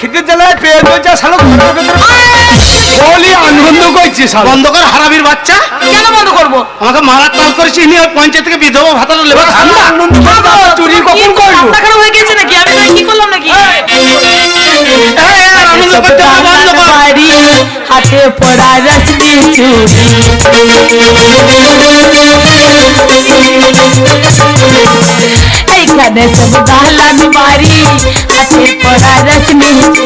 খেতে জেলায় পেয়ে রয়েছে শালো আনন্দ করছি বন্ধ কর হারাবির বাচ্চা। কেন বন্ধ করব? আমাকে মারার তাল করেছি ইনি ওই পঞ্চায়েত থেকে বিধবা ভাতাটা লেবে ঠান্ডা চুরি কখন মাথা হয়ে গেছে নাকি? আমি তাই কি করলাম নাকি? বন্ধ হাতে পড়া এইখানে সব দালান বাড়ি হাতে পড়া রসলি চুরি।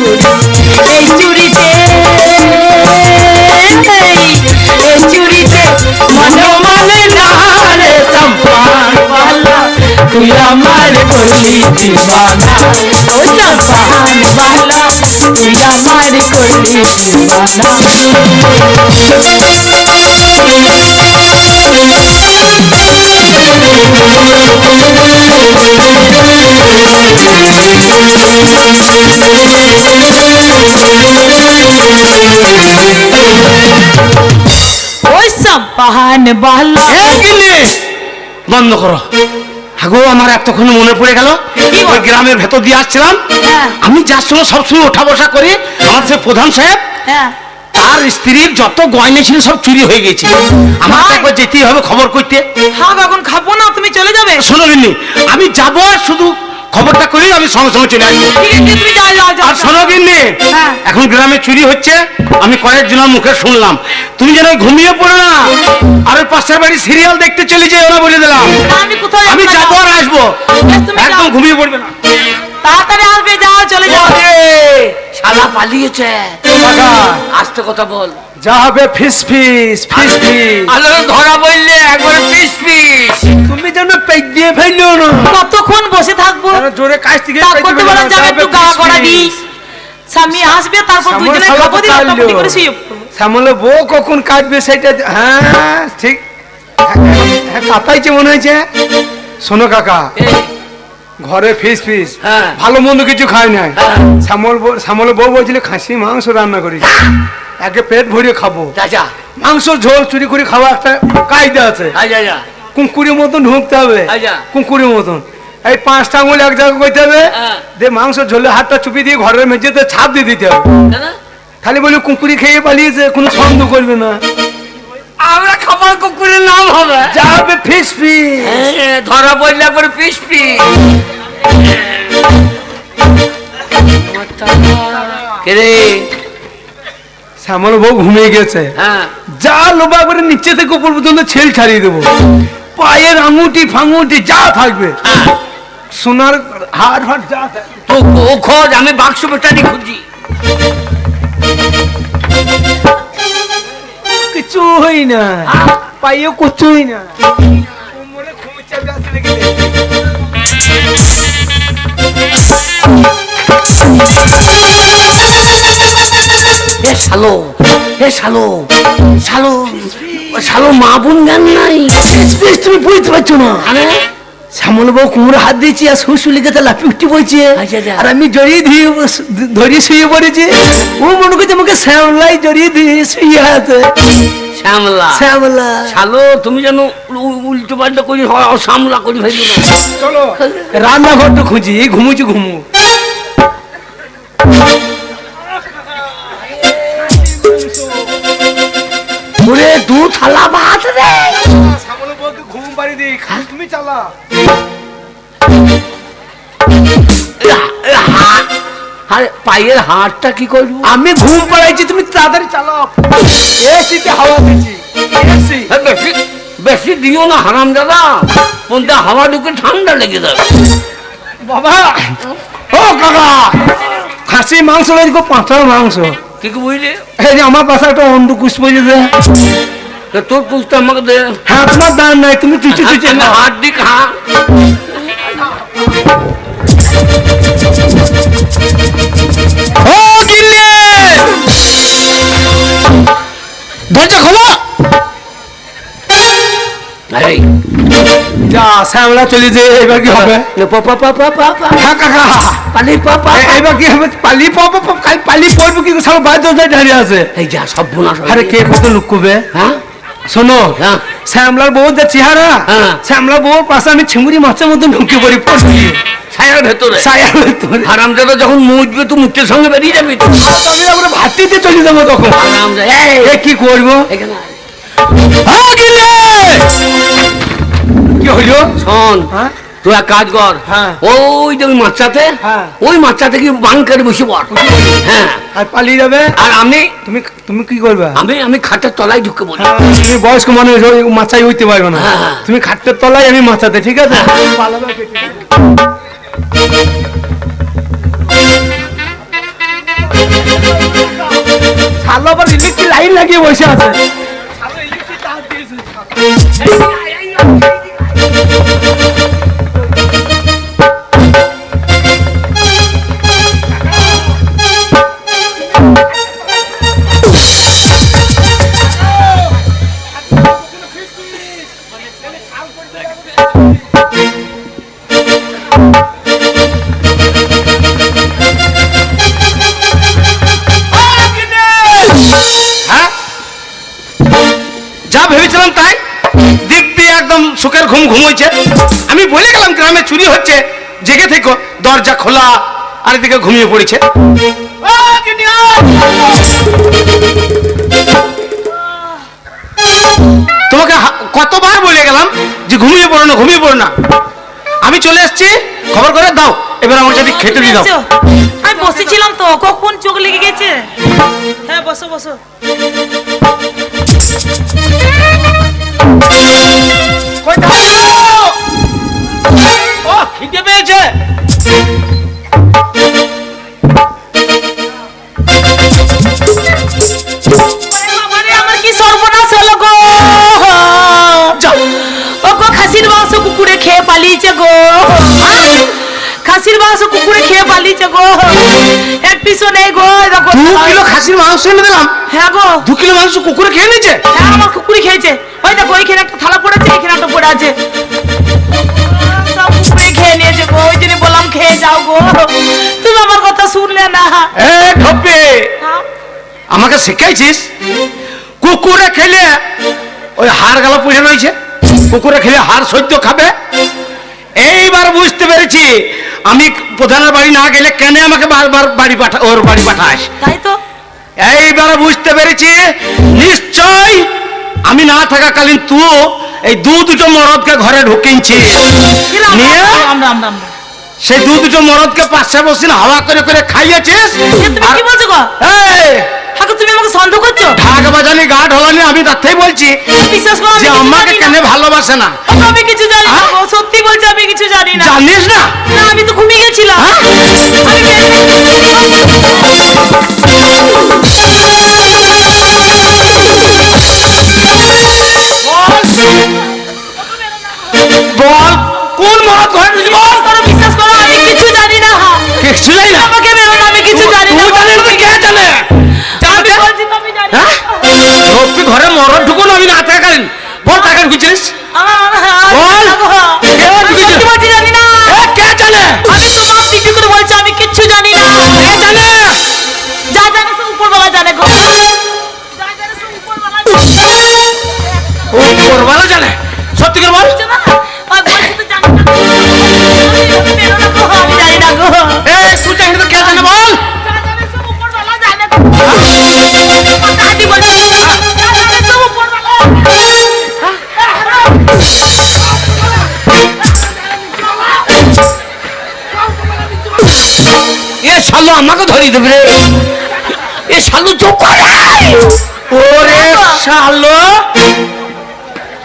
করলি দিবানা ও সম্পান বালা তুই আমার করলি দিবানা ওই সম্পান বালা এই গিন্নি, বন্ধ করো আমার এতক্ষণ মনে পড়ে গেল। ওই গ্রামের ভেতর দিয়ে আসছিলাম। হ্যাঁ। আমি যার সময় সবসময় ওঠা বসা করি আমার সে প্রধান সাহেব হ্যাঁ। তার স্ত্রীর যত গয়না ছিল সব চুরি হয়ে গেছে। আমার একবার যেতেই হবে খবর করতে হ্যাঁ এখন খাব না তুমি চলে যাবে। শোনো আমি যাব আর শুধু খবরটা করি আমি সঙ্গে সঙ্গে চলে আসব যাও যাও যাও আর শোনো গিন্নি হ্যাঁ। এখন গ্রামে চুরি হচ্ছে আমি কয়েকজনের মুখে শুনলাম। তুমি যেন ঘুমিয়ে পড়ো না আর ওই পাশের বাড়ি সিরিয়াল দেখতে চলে যাই ওরা বলে দিলাম। আমি? যাব আর আসব। একদম ঘুমিয়ে পড়বে না। তাড়াতাড়ি আসবে যাও চলে যাও। শালা পালিয়েছে। আস্তে কথা বল। যা হবে ফিস ফিস ফিস ফিস আলো ধরা বললে একবার পিস পিস তুমি যেন পেট দিয়ে ফেলল না। কতক্ষণ বসে থাকব? জোরে কাজ থেকে করতে দিয়ে বলা যাবে একটু গা ফিস করা ফিস। স্বামী আসবে তারপর দুজনে খাব দিন তো করে শুয়ে শ্যামলে বউ কখন কাটবে সেটা হ্যাঁ ঠিক। হ্যাঁ কাতাইছে মনে হয়েছে। শোনো কাকা। ঘরে ফিস ফিস। হ্যাঁ। ভালো মন্দ কিছু খায় নাই। হ্যাঁ। শ্যামল বউ- শ্যামলের বউ বলছিল খাসি মাংস রান্না করেছি একে পেট ভরিয়ে খাব। মাংস ঝোল চুরি করে খাওয়া একটা কায়দা আছে। কুকুরের মতন ঢুকতে হবে। কুকুরের মতন। এই পাঁচটা আঙুল এক জায়গায় করতে হবে। হ্যাঁ। দিয়ে মাংস ঝোলে হাতটা চুপি দিয়ে ঘরের মেঝেতে ছাপ দিয়ে দিতে হবে? খালি বলি কুকুরি খেয়ে পালিয়েছে কোনো সন্দেহ করবে না। আমরা খাবার কুকুরের নাম হবে। যা হবে ফিস ফিস হ্যাঁ, ধরা পড়লে একবার পিস পিস রে? শ্যামল বউ ঘুমিয়ে গেছে। হ্যাঁ। যা লোবা করে নিচে থেকে উপর পর্যন্ত ছেল ছাড়িয়ে দেবো। পায়ের আঙুটি ফাঙুটি যা থাকবে। সোনার হাড় ফাড় যা তো ও খোঁজ আমি বাক্স বেটারি খুঁজি। কিছু হই না? পাইও কিছুই না। কোমরে খুঁচা গাছ লেগে দেখি। শালো হে শালো শালো শালো মা বোন গান নাই। বেশ, তুমি বুঝতে পারছ না। আরে? শ্যামল বউ কোমরে হাত দিয়েছি আর শুশুলি গেছে লাফি উঠি বইছে। আচ্ছা, আচ্ছা। আর আমি জড়িয়ে দিয়ে ধরিয়ে শুয়ে পড়েছি। ও মনে করছে আমাকে শ্যামলাই জড়িয়ে দিয়ে শুয়ে আছে। শ্যামলা। শ্যামলা। শালো তুমি যেন উল্টো পাল্টা করি সামলা করি না। চলো। রান্নাঘরটা খুঁজি এই ঘুমুছি ঘুমু। ওরে দু থালা ভাত রে। শ্যামল ঘুম দিই তুমি চালা। আরে পায়ের হাড়টা কি করব? আমি ঘুম পাড়াইছি তুমি তাড়াতাড়ি চালাও। এসিতে হাওয়া দিচ্ছি। এসি বেশি বেশি দিও না হারাম দাদা। কোনটা হাওয়া ঢুকে ঠান্ডা লেগে যাবে। বাবা! ও কাকা! খাসি মাংস লাগছে পাঁঠার মাংস। কি বুঝলি? এই যে আমার পাশে একটা অন্ধকুশ পড়েছে তা তোর পুষতে আমাকে দে। হ্যাঁ তোমার দান নাই তুমি চুচু চুচু না হাত দি খা ও গিন্নি! দরজা খোলো। যা শ্যামলা চলে যে এবার কি হবে। এবার কি হবে? পালি পাবো পালি পড়ব কি? সারা বাইরে দাঁড়িয়ে আছে। এই যা সব বোনা আরে কে কত লুকবে? হ্যাঁ? শোনো হ্যাঁ। শ্যামলার বউ যে চেহারা হ্যাঁ। শ্যামলার বউর পাশে আমি চিংড়ি মাছের মতো ঢুকে পড়ি পড়ি ছায়ার ভেতরে ছায়ার ভেতরে। হারামজাদা যখন মুজবে তো মুখের সঙ্গে বেরিয়ে যাবি আমি আমরা ভাতিতে চলে যাব তখন হারামজাদা এই এ কি করব এখানে! কি হইল শোন হ্যাঁ? তুই এক কাজ কর হ্যাঁ। ওই যে ওই মাছটাতে হ্যাঁ। ওই মাছটাতে কি বাংকারে বসে পড় হ্যাঁ আর পালিয়ে যাবে আর আমি তুমি তুমি কি করবে আমি আমি খাটের তলায় ঢুকে বলি হ্যাঁ, তুমি বয়স্ক মানুষ ওই মাচাই হইতে পারবে না হ্যাঁ, হ্যাঁ। তুমি খাটের তলায় আমি মাচাতে ঠিক আছে? শালা আবার ইলেকট্রিক লাইন লাগিয়ে বসে আছে হ্যাঁ এদিকে ঘুমিয়ে পড়েছে! তোমাকে কতবার বলে গেলাম যে ঘুমিয়ে পড়ো না ঘুমিয়ে পড়ো না। আমি চলে এসেছি খবর করে দাও এবার আমার যদি খেতে দিয়ে দাও। আমি বসেছিলাম তো কখন চোখ লেগে গেছে? হ্যাঁ বসো বসো। কই দাও? ও খিদে পেয়েছে। পালিয়েছে গো খাসির মাংস কুকুরে খেয়ে পালিয়েছে গো এক পিসও নেই গো দেখো দু কিলো খাসির মাংস এনে দিলাম। হ্যাঁ গো। দু কিলো মাংস কুকুরে খেয়ে নিয়েছে? হ্যাঁ আমার কুকুরি খেয়েছে। ওই দেখো ওইখানে একটা থালা পড়েছে এখানে একটা পড়ে আছে। খেয়ে নিয়েছে গো ওই জন্য বললাম খেয়ে যাও গো। তুমি আমার কথা শুনলে না। এ ঢপে হ্যাঁ? আমাকে শিখাইছিস? কুকুরে খেলে ওই হাড় গালা পুষে রয়েছে। কুকুরে খেলে হাড় সহ্য খাবে। এইবার বুঝতে পেরেছি। আমি প্রধানের বাড়ি না গেলে কেন আমাকে বারবার বাড়ি পাঠা ওর বাড়ি পাঠাস? তাই তো। এইবার বুঝতে পেরেছি। নিশ্চয় আমি না থাকাকালীন তুও এই দু দুটো মরদকে ঘরে ঢুকিয়েছি কি নিয়ে। সেই দু দুটো মরদকে পাশে বসে হাওয়া করে করে খাইয়েছিস? কি বলছো গো? এই, ঠাকুর তুমি আমাকে সন্দেহ করছ? ঢাক বাজানি গা ঢলানি আমি তাতেই বলছি বিশ্বাস করো যে আমাকে কেন ভালোবাসে না? আমি কিছু জানি না হ্যাঁ? সত্যি বলছি আমি কিছু জানি না। জানিস না? না আমি তো ঘুমিয়ে গেছিলাম। হ্যাঁ? বল। কোন ঘরে ঢুকলি বল। বিশ্বাস করো বিশ্বাস করো আমি কিছু জানি না কিছু জানি না? আমাকে বেরো না আমি কিছু জানি না তুই জানিস না, কে জানে? আমি বলছি তো আমি জানি না। হ্যাঁ? ঘরে মরদ ঢুকুন আমি না থাকাকালীন। বল টাকা ঢুকেছিস আমি জানি না গো। এ তুই জানি তো কে জানে বল। এ শালো আমাকে ধরিয়ে দেবে রে। এ শালো চোখ ওরে শালো।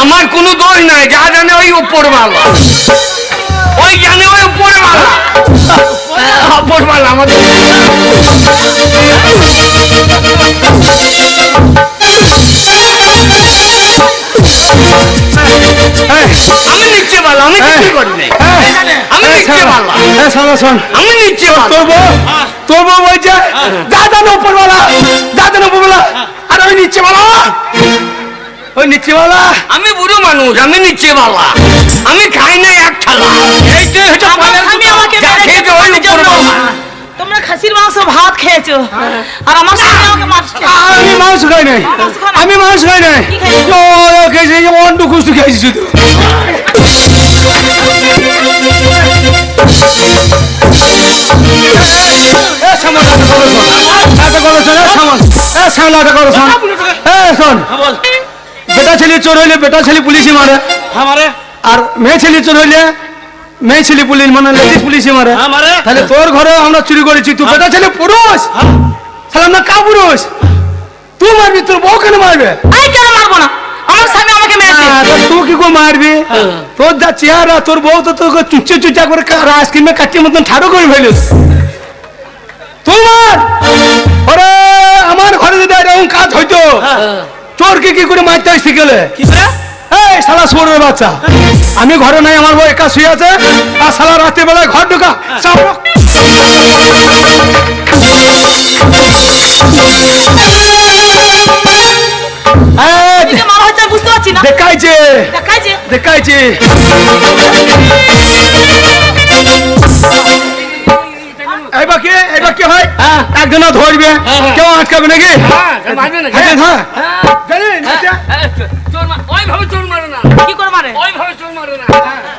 আমার কোনো দোষ নাই যা জানে ওই ওপরওয়ালা ওই জানে ওই ওপরওয়ালা ওপরওয়ালা আমাদের। হ্যাঁ শোনো শোন। আমি নিচে বলো তোর বউ তোর বউ বলছে দাদা না উপরওয়ালা? দাদা না উপরওয়ালা? আর ওই নিচে বলা ওই নিচে বলা আমি বুড়ো মানুষ আমি নিচে বালা আমি খাই না এক থালা। এইটাই হচ্ছে কথা। আমাকে খেয়েছে ওই জন্য। তোমরা খাসির মাংস ভাত খেয়েছো। আর আমার স্বামী আমাকে মারছে। আমি মাংস খাই নাই। না? আমি মাংস খাই নাই? ও খেয়েছি যে অন্ডু খেয়েছি শুধু। বেটা ছেলে চোর হইলে বেটা ছেলে পুলিশই মারে আর মেয়ে ছেলে চোর হইলে মেয়ে ছেলে পুলিশ মানে লেডিস পুলিশই মারে তাহলে তোর ঘরে আমরা চুরি করেছি তুই বেটা ছেলে পুরুষ তাহলে আমরা কা পুরুষ তুই মারবি তোর বউ কেন মারবো না আমার স্বামী আমাকে মেরেছে হ্যাঁ, তা তুই কি করে মারবি। তোর যা চেহারা তোর বউ তো তোকে চুচে চুচা করে আইসক্রিমে কাটিয়ে মতন ঠাড়ো করে ফেলিস তুই মার ওরে আমার ঘরে যদি এরকম কাজ হইতো চোরকে কি করে মারতে আসতে গেলে এই শালা সোরের বাচ্চা। আমি ঘরে নাই আমার বউ একা শুয়ে আছে। আর শালা রাতে বেলায় ঘর ঢোকা। মারা হচ্ছে বুঝতে পারছি না দেখাইছে দেখাইছে দেখাইছে এইবার কি এইবার কি হয় একজন ধরবে কেউ আটকাবে নাকি না হ্যাঁ, হ্যাঁ। মার ওইভাবে চোর মারে না কি করে মারে ওইভাবে চোর মারে না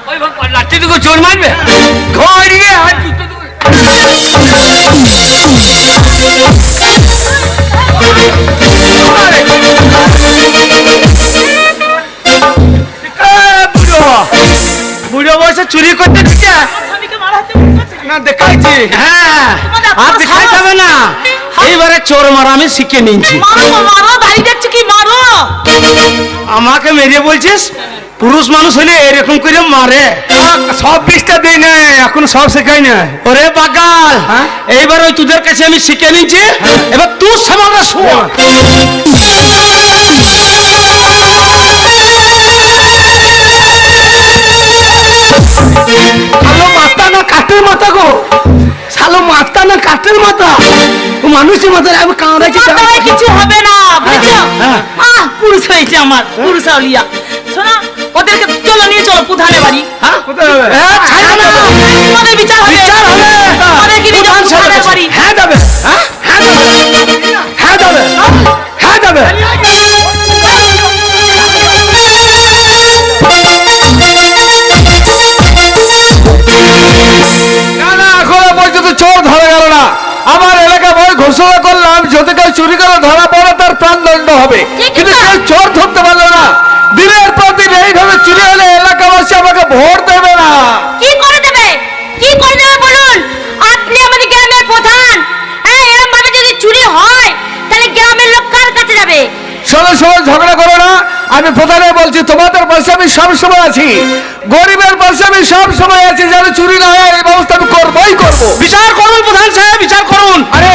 ওইভাবে লাঠি দিকে চোর মারবে ঘড়িয়ে হাত জুতো চুরি করতে পারছি না। দেখাইছি। হ্যাঁ। আর দেখাই? যাবে না। এইবারে চোর মারা আমি শিখে নিয়েছি। মারো আমাকে মেরিয়ে বলছিস? পুরুষ মানুষ হলে এরকম করে মারে। সব বিষটা দিই না এখন সব শেখাই না ওরে বাগাল হ্যাঁ? এইবার ওই তোদের কাছে আমি শিখে নিয়েছি। এবার তুই সামালটা শোন। শালো মাথা না কাঠের মাথা গো? শালো মাথা না কাঠের মাথা? ও মানুষের মাথা আমি কাঁদাইছি কিছু হবে না বুঝেছ? হ্যাঁ। আহ পুরুষ হয়েছে আমার পুরুষ আউলিয়া শোনো ওদেরকে চলো নিয়ে চলো প্রধানের বাড়ি? হ্যাঁ? কোথায় হবে? তোমাদের বিচার হবে। বিচার হবে। তোমাদেরকে নিয়ে যাব প্রধানের বাড়ি? হ্যাঁ যাবে। হ্যাঁ? হ্যাঁ যাবে। হ্যাঁ যাবে। হ্যাঁ যাবে। চোর ধরা গেল না। আমার এলাকা বই ঘোষণা করলাম যদি কেউ চুরি করে ধরা পড়ে তার প্রাণদণ্ড হবে। কিন্তু কেউ চোর ধরতে পারল না। দিনের পর দিন এইভাবে চুরি হলে এলাকাবাসী আমাকে ভোট দেবে না। কি করে দেবে? কি করে দেবে বলুন? আপনি আমাদের গ্রামের প্রধান। হ্যাঁ এরকম ভাবে যদি চুরি হয় তাহলে গ্রামের লোক কার কাছে যাবে? শোনো শোনো ঝগড়া করো না। আমি প্রধানে বলছি তোমাদের পাশে আমি সব সময় আছি। গরিবের পাশে আমি সব সময় আছি যেন চুরি না হয় এই ব্যবস্থা আমি করবোই করব। বিচার করুন প্রধান সাহেব বিচার করুন। আরে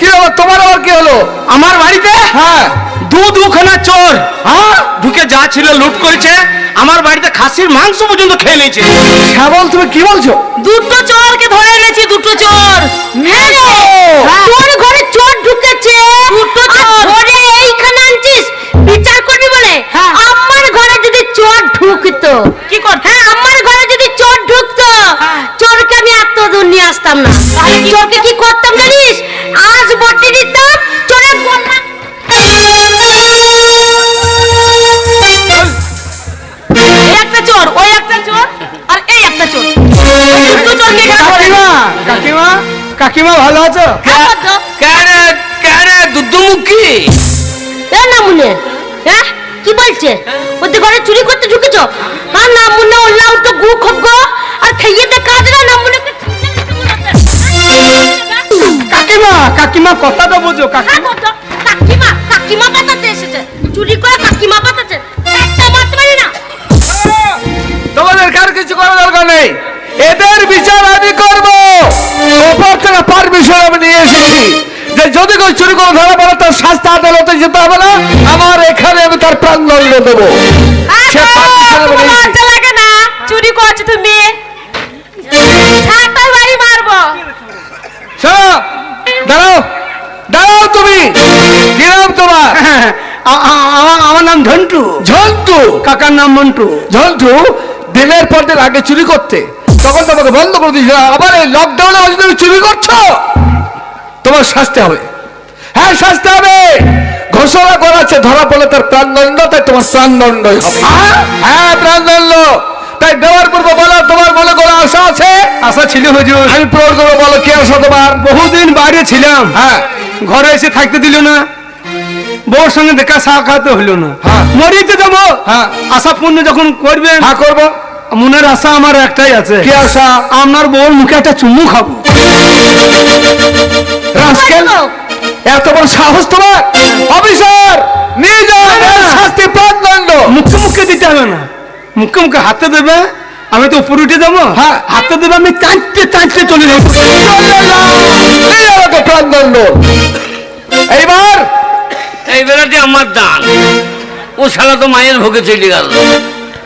কি হলো তোমার আবার কি হলো? আমার বাড়িতে হ্যাঁ। দু দুখানা চোর। হ্যাঁ? ঢুকে যা ছিল লুট করেছে। আমার বাড়িতে খাসির মাংস পর্যন্ত খেয়ে নিয়েছে। শ্যামল তুমি কি বলছো? দুটো চোরকে ধরে এনেছি দুটো চোর। হ্যাঁ। রে, তোর ঘরে চোর ঢুকেছে। দুটো চোর। ধরে এইখানে আনছিস? কি হ্যাঁ আমার ঘরে যদি চোর ঢুকতো হ্যাঁ। চোরকে আমি এত দূর নিয়ে আসতাম না। চোরকে কি করতাম জানিস? আজ বটি দিতাম চোরের একটা চোর ওই একটা চোর আর এই একটা চোর। কাকিমা কাকিমা কাকিমা ভালো আছো? হ্যাঁ? কেন কেন দুধুমুখী এ নামুনে হ্যাঁ কি বলছে? ওদের ঘরে চুরি করতে ঢুকেছো? ಆ ನಮ್ಮನ್ನ ಉಳ್ಳಾಂಕ ಗೂಕ್ ಹೋಗೋ ಆ ಕೈಯದ ಕಾಜ್ರ ನಮ್ಮನ್ನ কাকিমা কাকিমা কথাটা বোঝো হ্যাঁ, কাকিমা। কাকিমা কাকিমা পাতাতে এসেছে। চুরি করে কাকিমা পাতাতে একটা মারতে না। তোমাদের কার কিছু করার দরকার নেই। এদের বিচার আমি ওপর থেকে পারমিশন আমি নিয়ে এসেছি। যদি কেউ চুরি করে ধরা পড়ে তার শাস্তি আদালতে যেতে হবে না। আমার এখানে আমি তার প্রাণ দণ্ড দেবো। সে permission আমি নিয়েছি। লজ্জা লাগে না। চুরি করছ তুমি। ছাতার বাড়ি মারবো। দাঁড়াও দাঁড়াও তুমি। তোমার। আ- আ- আমার- আমার নাম ঝন্টু। ঝন্টু? কাকার নাম মন্টু। ঝন্টু দিনের পর দিন আগে চুরি করতে তখন তোমাকে বন্ধ করে দিয়েছিল আবার এই লকডাউনে তুমি চুরি করছ? তোমার শাস্তি হবে। হ্যাঁ শাস্তি হবে। ঘোষণা করা আছে ধরা পড়লে তার প্রাণদণ্ড তাই তোমার প্রাণদণ্ড হ্যাঁ প্রাণদণ্ড। তাই দেওয়ার পূর্ব বলো তোমার মনে কোনো আশা আছে? আশা ছিল হুজুর। আমি প্রয়োগ করব বলো কি আশা তোমার? বহুদিন বাইরে ছিলাম। হ্যাঁ। ঘরে এসে থাকতে দিল না। বউর সঙ্গে দেখা সাক্ষাৎ হইল না। হ্যাঁ। মরিতে যাব। হ্যাঁ। আশা পূর্ণ যখন করবে হ্যাঁ করব। মনের আশা আমার একটাই আছে। কি আশা? আপনার বউর মুখে একটা চুমু খাব। রাস্কেল? এত বড় সাহস তোমার? অফিসার নিয়ে যাও শাস্তি প্রাণদণ্ড। মুখে মুখে দিতে হবে না। মুখে মুখে হাতে দেবে আমি তো উপরে উঠে যাব। হ্যাঁ। হাতে দেবে আমি চাঁচতে চাঁচতে চলে যাব। প্রাণদণ্ড। এইবার এই বেলাতে আমার দান ও শালা তো মায়ের ভোগে চলে গেল।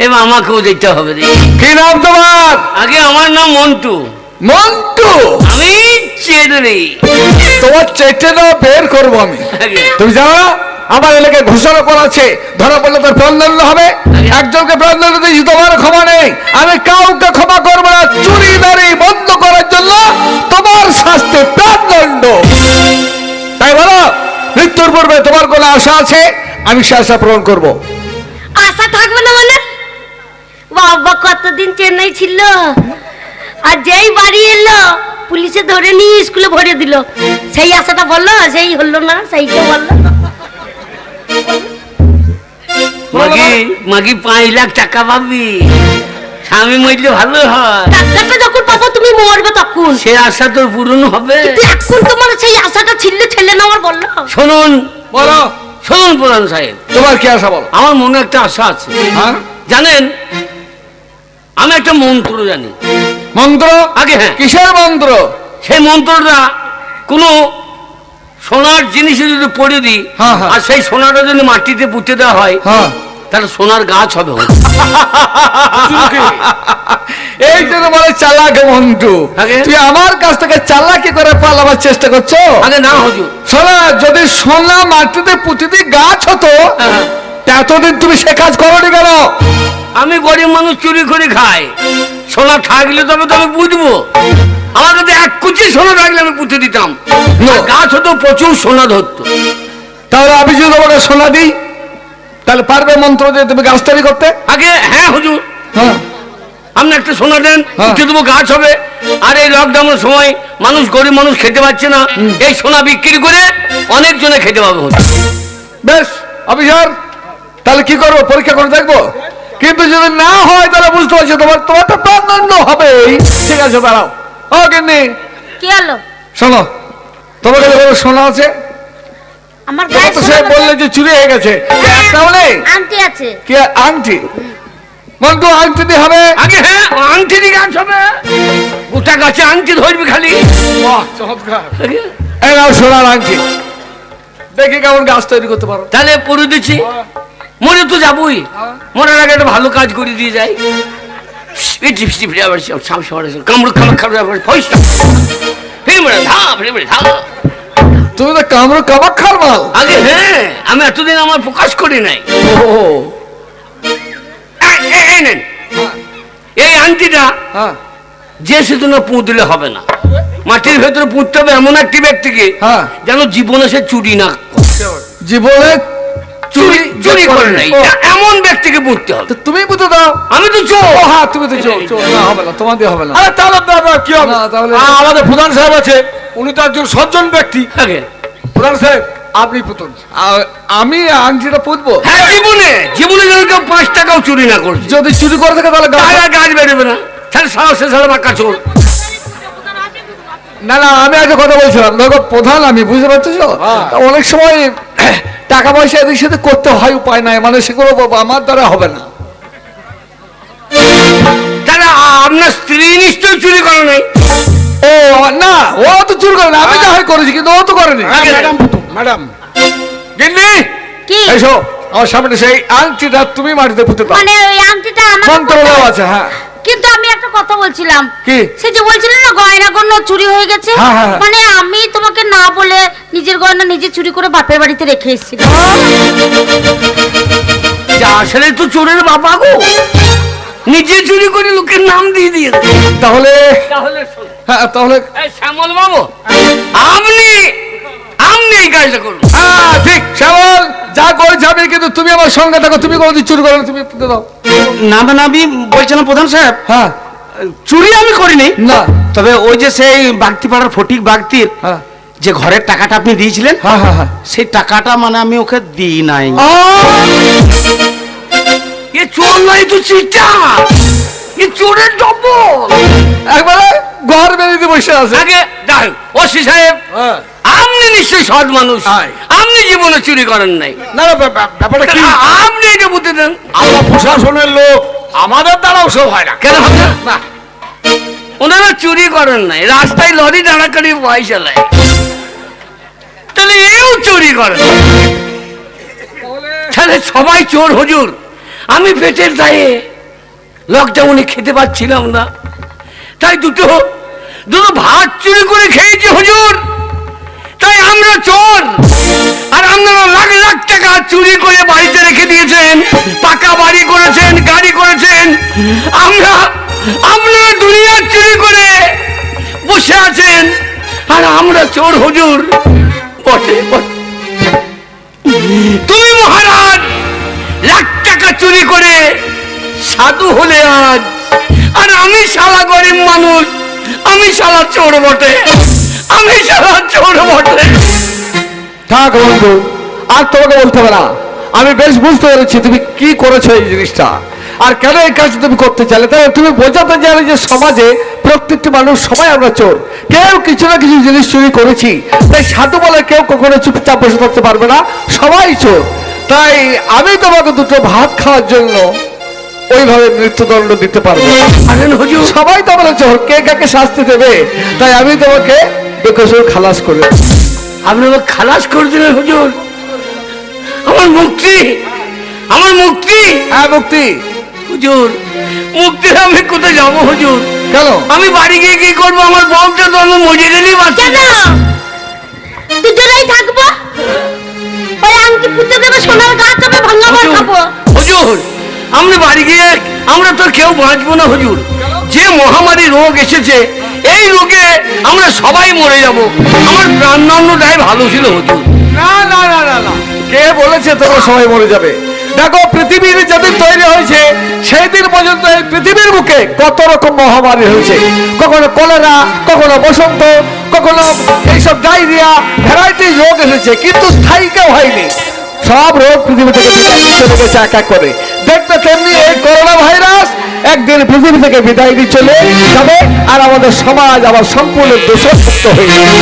এবার আমাকেও যেতে হবে রে। কি নাম তোমার? আগে আমার নাম মন্টু। মন্টু! আমি চেদরি তোমার চেটে বের করব আমি। তুমি জানো না আমার এলাকায় ঘোষণা করা আছে ধরা পড়লে তার প্রাণদণ্ড হবে। একজনকে প্রাণদণ্ড দিয়ে তোমার ক্ষমা নেই। আমি কাউকে ক্ষমা করব না চুরি দাঁড়ি বন্ধ করার জন্য তোমার শাস্তি প্রাণদণ্ড। তাই বলো মৃত্যুর পূর্বে তোমার কোনো আশা আছে? আমি সে আশা পূরণ করব। আশা থাকবে না মানে? বাবা কতদিন চেন্নাই ছিল? আর যেই বাড়ি এলো পুলিশে ধরে নিয়ে স্কুলে ভরে দিল। সেই আশাটা বলল সেই হলো না সেইটা বলল। মাগি মাগি পাঁচ লাখ টাকা পাবি। স্বামী মরলে ভালো হয়। টাকাটা যখন পাবো তুমি মরবে তখন। সে আশা তোর পূরণ হবে। এখন তোমার সেই আশাটা ছিল ছেলে না আমার বলল। শুনুন। বলো। শুনুন প্রধান সাহেব। তোমার কি আশা বলো? আমার মনে একটা আশা আছে। হ্যাঁ? জানেন? আমি একটা মন্ত্র জানি। মন্ত্র? আগে হ্যাঁ। কিসের মন্ত্র? সেই মন্ত্রটা কোনো সোনার জিনিসে যদি পড়ে দিই হ্যাঁ, হ্যাঁ। আর সেই সোনাটা যদি মাটিতে পুঁতে দেওয়া হয় হ্যাঁ। তাহলে সোনার গাছ হবে। এই জন্য বলে চালাক আগে? তুই আমার কাছ থেকে চালাকি করে পালাবার চেষ্টা করছ? আগে না হুজুর। শোনা যদি সোনা মাটিতে পুঁতিতে গাছ হতো এতদিন তুমি সে কাজ করনি কেন? আমি গরিব মানুষ চুরি করে খাই। সোনা থাকলে তবে তো আমি বুঝব আমার কাছে এক কুচি সোনা থাকলে আমি পুঁতে দিতাম। গাছ হতো প্রচুর সোনা ধরতো। তাহলে আমি যদি তোমাকে সোনা দিই তাহলে পারবে মন্ত্র দিয়ে তুমি গাছ তৈরি করতে? আগে হ্যাঁ হুজুর। হ্যাঁ। আপনি একটা সোনা দেন হ্যাঁ। পুঁতে দেবো গাছ হবে। আর এই লকডাউনের সময় মানুষ গরিব মানুষ খেতে পাচ্ছে না। এই সোনা বিক্রি করে অনেকজনে খেতে পাবে। বেশ অফিসার তাহলে কি করব? পরীক্ষা করে দেখব? কিন্তু যদি না হয় তাহলে বুঝতে পারছি তোমার তোমার তো প্রাণদণ্ড হবে। ঠিক আছে দাঁড়াও। ও কিন্নি কি হলো? শোনো তোমার কাছে কোনো সোনা আছে আমার তোমার তো সে বললে যে চুরি হয়ে গেছে। একটাও নেই আনতে আছে। কি আংটি মন্টু আংটি দিয়ে হবে। আগে হ্যাঁ। আংটি দিয়ে গাছ হবে গোটা গাছে আংটি ধরবি খালি। বাহ চমৎকার। এই নাও সোনার আংটি। দেখি কেমন গাছ তৈরি করতে পারো। তাহলে পড়ে দিচ্ছি। মরে তো যাবই। মরার আগে একটা ভালো কাজ করে দিয়ে যাই। তুমি তো কামড় কাবাক খার মাল আগে হ্যাঁ আমি এতদিন আমার প্রকাশ করি নাই। ও এই, আংটিটা হ্যাঁ। যে শুধু না পুঁত দিলে হবে না। মাটির ভেতরে পুঁততে হবে এমন একটি ব্যক্তিকে হ্যাঁ। যেন জীবনে সে চুরি না জীবনে চুরি চুরি করে নাই। এমন ব্যক্তিকে পুঁততে হবে। তো তুমি দাও। আমি তো ও চোর হ্যাঁ তুমি তো চোর চোর। না হবে না তোমার দিয়ে হবে না। আরে তাহলে দাদা কি হবে? না, তাহলে- আমাদের প্রধান সাহেব আছে। উনি তো একজন সজ্জন ব্যক্তি। আগে প্রধান সাহেব আপনি পুতুন আমি আংটিটা পুতবো হ্যাঁ জীবনে জীবনে যেন কেউ পাঁচ টাকাও চুরি না করছে যদি চুরি করে থাকে তাহলে গাছ- বেরোবে না। তাহলে সাহস সারা বাক্কা চোর। না না আমি একটা কথা বলছিলাম। দেখো প্রধান আমি বুঝতে পারছ হ্যাঁ। অনেক সময় টাকা পয়সা এদিক সাথে করতে হয় উপায় নাই মানে সেগুলো আমার দ্বারা হবে না। আপনার স্ত্রী চুরি নিশ্চয় চুরি করে নাই। ও না ও তো চুরি করে না আমি যা হয় করেছি কিন্তু ও তো করেনি আগে ম্যাডাম ম্যাডাম। গিন্নি কি? এসো আমার সামনে সেই আংটিটা তুমি মাটিতে পুঁতে দাও। মানে ওই আংটিটা আমার মন্ত্র আছে হ্যাঁ। কিন্তু আমি একটা কথা বলছিলাম। কি? সে যে বলছিলেন না গয়না গণ্য চুরি হয়ে গেছে? হ্যাঁ, হ্যাঁ, হ্যাঁ। মানে আমি তোমাকে না বলে নিজের গয়না নিজে চুরি করে বাপের বাড়িতে রেখে এসেছি যা আসলে তো চোরের বাবা গো। নিজে চুরি করে লোকের নাম দিয়ে দিয়েছে। তাহলে তাহলে শোন। হ্যাঁ তাহলে এই শ্যামল বাবু আপনি আপনি এই কাজটা করুন। হ্যাঁ ঠিক শ্যামল যা করেছে আমি কিন্তু তুমি আমার সঙ্গে থাকো তুমি কোনোদিন চুরি করো না, তুমি দাও। না না আমি বলছিলাম প্রধান সাহেব। হ্যাঁ। চুরি আমি করিনি। না। তবে ওই যে সেই বাগতি পাড়ার ফটিক বাগতির হ্যাঁ। যে ঘরের টাকাটা আপনি দিয়েছিলেন হ্যাঁ হ্যাঁ হ্যাঁ। সেই টাকাটা মানে আমি ওকে দিই নাই। এ চোর নয় তো চিটা এ চোরের ডবল একবারে ঘর বেরিয়ে বসে আছে। আগে যাই ওসি সাহেব। হ্যাঁ। আপনি নিশ্চয়ই সৎ মানুষ। আপনি জীবনে চুরি করেন নাই। না ব্যাপারটা কি? আপনি এটা বুঝতে দেন। আমরা প্রশাসনের লোক আমাদের দ্বারাও সব হয় না। কেন হবে? না? ওনারা চুরি করেন নাই। রাস্তায় লরি চালায়। তাহলে এও চুরি করে না। তাহলে সবাই চোর হুজুর। আমি পেটের দায়ে লকডাউনে খেতে পাচ্ছিলাম না। তাই দুটো দুটো ভাত চুরি করে খেয়েছি হুজুর। তাই আমরা চোর। আর আপনারা লাখ লাখ টাকা চুরি করে বাড়িতে রেখে দিয়েছেন, পাকা বাড়ি করেছেন, গাড়ি করেছেন। আমরা আপনারা দুনিয়ার চুরি করে বসে আছেন, আর আমরা চোর হুজুর। বটে। তুমি মহারাজ, লাখ টাকা চুরি করে সাধু হলে আজ। আর আমি শালা গরিব মানুষ, আমি শালা চোর বটে। আমি শালা চোর বটে। থাক বন্ধু আর তোমাকে বলতে হবে না। আমি বেশ বুঝতে পেরেছি তুমি কি করেছ এই জিনিসটা। আর কেন এই কাজ তুমি করতে চাইলে? তাই তুমি বোঝাতে চাইলে যে সমাজে প্রত্যেকটি মানুষ সবাই আমরা চোর। কেউ কিছু না কিছু জিনিস চুরি করেছি। তাই সাধু বলে কেউ কখনো চুপচাপ বসে থাকতে পারবে না। সবাই চোর। তাই আমি তোমাকে দুটো ভাত খাওয়ার জন্য ওইভাবে মৃত্যুদণ্ড দিতে পারব। সবাই তো বলে চোর। কে কাকে শাস্তি দেবে? তাই আমি তোমাকে বেকসুর খালাস করে দেব। আপনি আমাকে খালাস করে দিলেন হুজুর। আমার মুক্তি আমার মুক্তি। হ্যাঁ মুক্তি। হুজুর মুক্তি আমি কোথায় যাব হুজুর? কেন? আমি বাড়ি গিয়ে কি করব? আমার বউটা তো আমি মজে গেলেই বাঁচি কেন দুজনেই থাকব। ওই আংটি পুঁতে দেবে সোনার গাছ আমি ভাঙা মার খাব। হুজুর আমরা বাড়ি গিয়ে আমরা তো কেউ বাঁচবো না হুজুর। যে মহামারী রোগ এসেছে এই রোগে আমরা সবাই মরে যাব। আমার প্রাণদণ্ডটাই ভালো ছিল হতো না না না না না। কে বলেছে তোমরা সবাই মরে যাবে? দেখো পৃথিবীর যেদিন তৈরি হয়েছে সেই দিন পর্যন্ত এই পৃথিবীর বুকে কত রকম মহামারী হয়েছে। কখনো কলেরা কখনো বসন্ত কখনো এইসব ডায়রিয়া ভ্যারাইটি রোগ এসেছে কিন্তু স্থায়ী কেউ হয়নি। সব রোগ পৃথিবী থেকে বিদায় নিতে লেগেছে এক এক করে। দেখবে তেমনি এই করোনা ভাইরাস একদিন পৃথিবী থেকে বিদায় নিয়ে চলে যাবে আর আমাদের সমাজ আবার সম্পূর্ণ দোষমুক্ত হয়ে যাবে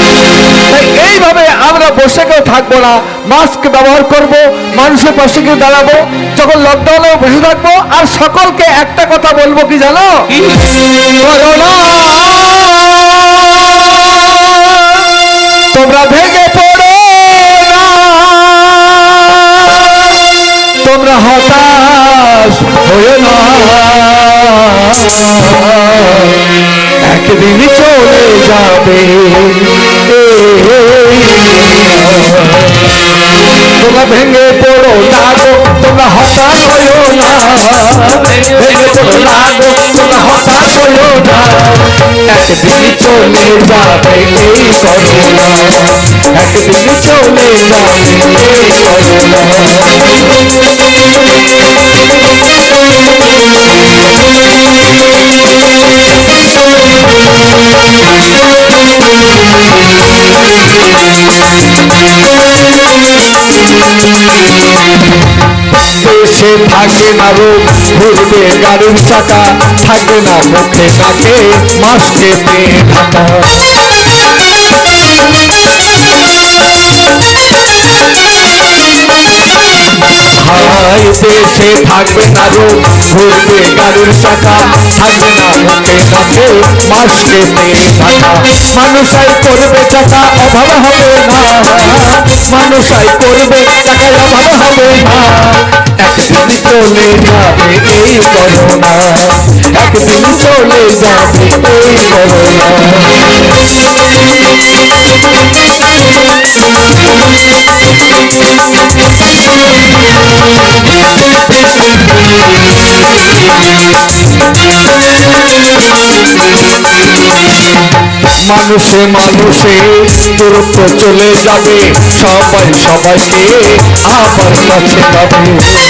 তাই এইভাবে আমরা বসে কেউ থাকব না মাস্ক ব্যবহার করব মানুষের পাশে কেউ দাঁড়াবো যখন লকডাউনেও বসে থাকব আর সকলকে একটা কথা বলব কি জানো? করোনা! তোমরা ভেঙে পড়ো তোমরা হতাশ হয়ে না। একদিন চলে যাবে তোমরা ভেঙে পড়ো না তোমরা হতাশ হয়েও না। ভেঙে পড়ো না হয়েও না। একদিন চলে যাবে এই করোনা একদিন চলে যাবে এই করোনা দেশে থাকে না রোগ ঘুরবে গাড়ির চাকা থাকবে না মুখে নাকে মাস্কে পেয়ে ঢাকা। হাই দেশে থাকবে কারও ঘুরবে কারুর শাখা থাকবে না মনে কাছে মাসকে মেয়ে থাকা। মানুষাই করবে টাকা অভাব হবে না। মানুষাই করবে টাকায় অভাব হবে না। একদিন চলে যাবে এই করোনা একদিন চলে যাবে এই করোনা মানুষে মানুষে দূরত্ব চলে যাবে, সবাই সবাইকে আবার কাছে পাবে।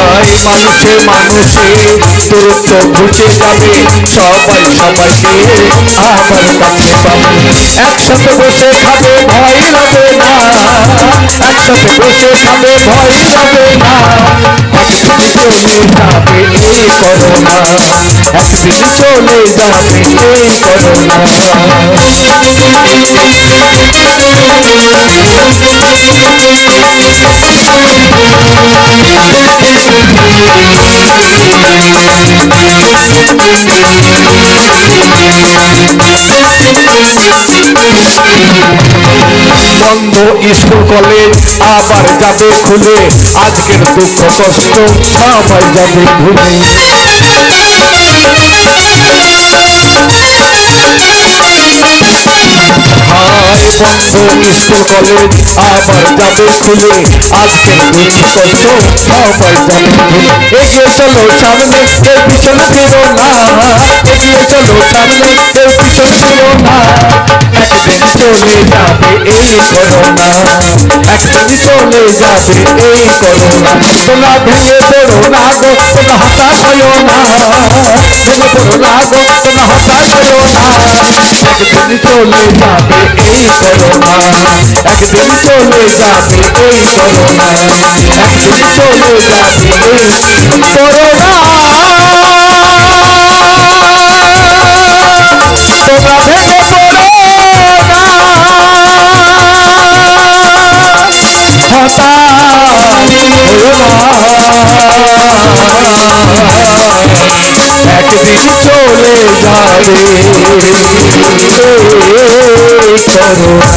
হাই মানুষে মানুষে, দূরত্ব ঘুচে যাবে সবাই সবাইকে আবার কাছে পাবে। একসাথে বসে খাবে, ভয় লাগে না। একসাথে বসে খাবে, ভয় লাগে না। একদিন চলে যাবে, এই করোনা। একদিন চলে যাবে, এই করোনা। বন্ধ স্কুল কলেজ আবার যাবে খুলে। আজকের দুঃখ কষ্ট সবাই যাবে ভুলে হায় বন্ধু স্কুল কলেজ আবার যাবে খুলে আজকে দুঃখ কষ্ট সবাই যাবে ভুলে এগিয়ে চলো সামনে, এর পিছনে ফিরো না। এগিয়ে চলো সামনে, এর পিছনে ফিরো না। একদিন চলে যাবে এই করোনা একদিন চলে যাবে এই করোনা তোমরা ভেঙে পড়ো না গো তোমরা হতাশ হইও না ভেঙে পড়ো না গো তোমরা হতাশ হইও না একদিন চলে যাবে এই করোনা একদিন চলে যাবে এই করোনা একদিন চলে যাবে এই করোনা তোমরা ভেঙে একদিন চলে যাবে করোনা